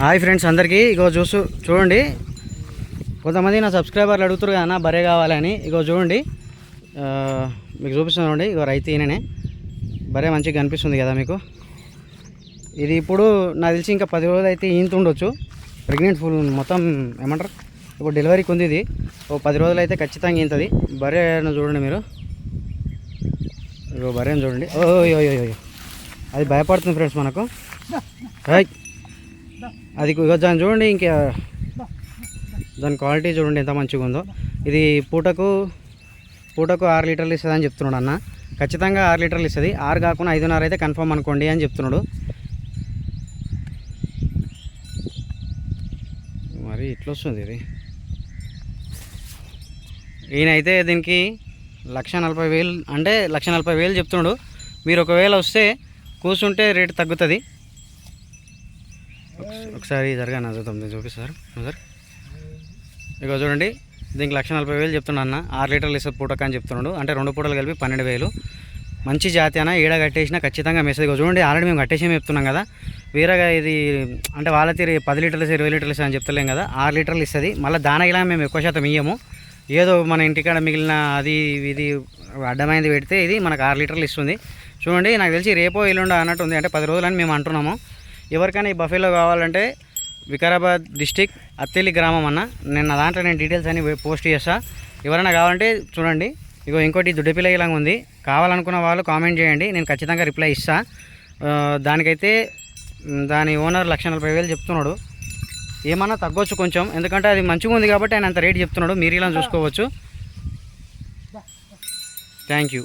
Hi friends అందరికీ. ఇగో చూసు చూడండి. కొంతమంది నా సబ్స్క్రైబర్లు అడుగుతారు కదా అన్న బరే కావాలని. ఇగో చూడండి. మీకు చూపిస్తున్నాను చూడండి. ఇగో రైతు ఈయననే. బరే మంచిగా కనిపిస్తుంది కదా మీకు. ఇది ఇప్పుడు నాకు తెలిసి ఇంకా పది రోజులు అయితే ఈంత ఉండొచ్చు. ప్రెగ్నెంట్ ఫుల్ మొత్తం ఏమంటారు? ఇప్పుడు డెలివరీకి ఉంది ఇది. ఓ పది రోజులు అయితే ఖచ్చితంగా ఈంతది. బరే చూడండి మీరు. ఇగో బరేను చూడండి. ఓ అది భయపడుతుంది ఫ్రెండ్స్ మనకు. రైట్ అది దాన్ని చూడండి ఇంకా దాని క్వాలిటీ చూడండి ఎంత మంచిగా ఉందో. ఇది పూటకు పూటకు ఆరు లీటర్లు ఇస్తుంది అని చెప్తున్నాడు అన్న. ఖచ్చితంగా ఆరు లీటర్లు ఇస్తుంది. ఆరు కాకుండా ఐదున్నర అయితే కన్ఫర్మ్ అనుకోండి అని చెప్తున్నాడు. మరి ఇట్లా వస్తుంది ఇది? ఈయనైతే దీనికి లక్ష నలభై వేలు అంటే లక్ష నలభై వేలు చెప్తున్నాడు. మీరు ఒకవేళ వస్తే కూర్చుంటే రేటు తగ్గుతుంది. ఒకసారి జరగాను చదువుతాం తొమ్మిది చూపిస్తారు సార్. ఇక చూడండి దీనికి లక్ష నలభై వేలు చెప్తున్నా అన్న. ఆరు లీటర్లు ఇస్తే పూటక అని చెప్తున్నాడు. అంటే రెండు పూటలు కలిపి పన్నెండు వేలు. మంచి జాతి అన్న. ఈడ కట్టేసినా ఖచ్చితంగా మెసేజ్ ఇగో చూడండి ఆల్రెడీ మేము కట్టేసి చెప్తున్నాం కదా. వేరేగా ఇది అంటే వాళ్ళ తీరు పది లీటర్లు ఇరవై లీటర్లు ఇస్తుంది అని చెప్తలేం కదా. ఆరు లీటర్లు ఇస్తుంది. మళ్ళీ దానగిలా ఇలా మేము ఎక్కువ శాతం ఇయ్యము. ఏదో మన ఇంటికాడ మిగిలిన అది ఇది అడ్డమైంది పెడితే ఇది మనకు ఆరు లీటర్లు ఇస్తుంది. చూడండి నాకు తెలిసి రేపో ఎల్లుండో అన్నట్టు ఉంది. అంటే పది రోజులని మేము అంటున్నాము. ఎవరికైనా ఈ బఫేలో కావాలంటే వికారాబాద్ డిస్టిక్ అత్తెల్లి గ్రామం అన్న. నేను నా దాంట్లో నేను డీటెయిల్స్ అన్ని పోస్ట్ చేస్తా. ఎవరైనా కావాలంటే చూడండి. ఇగో ఇంకోటి దుడ్డపిల్ల ఇలాగ ఉంది. కావాలనుకున్న వాళ్ళు కామెంట్ చేయండి. నేను ఖచ్చితంగా రిప్లై ఇస్తా. దానికైతే దాని ఓనర్ లక్ష నలభై వేలు చెప్తున్నాడు. ఏమన్నా తగ్గొచ్చు కొంచెం. ఎందుకంటే అది మంచిగా ఉంది కాబట్టి ఆయన అంత రేట్ చెప్తున్నాడు. మీరు ఇలా చూసుకోవచ్చు. Thank you.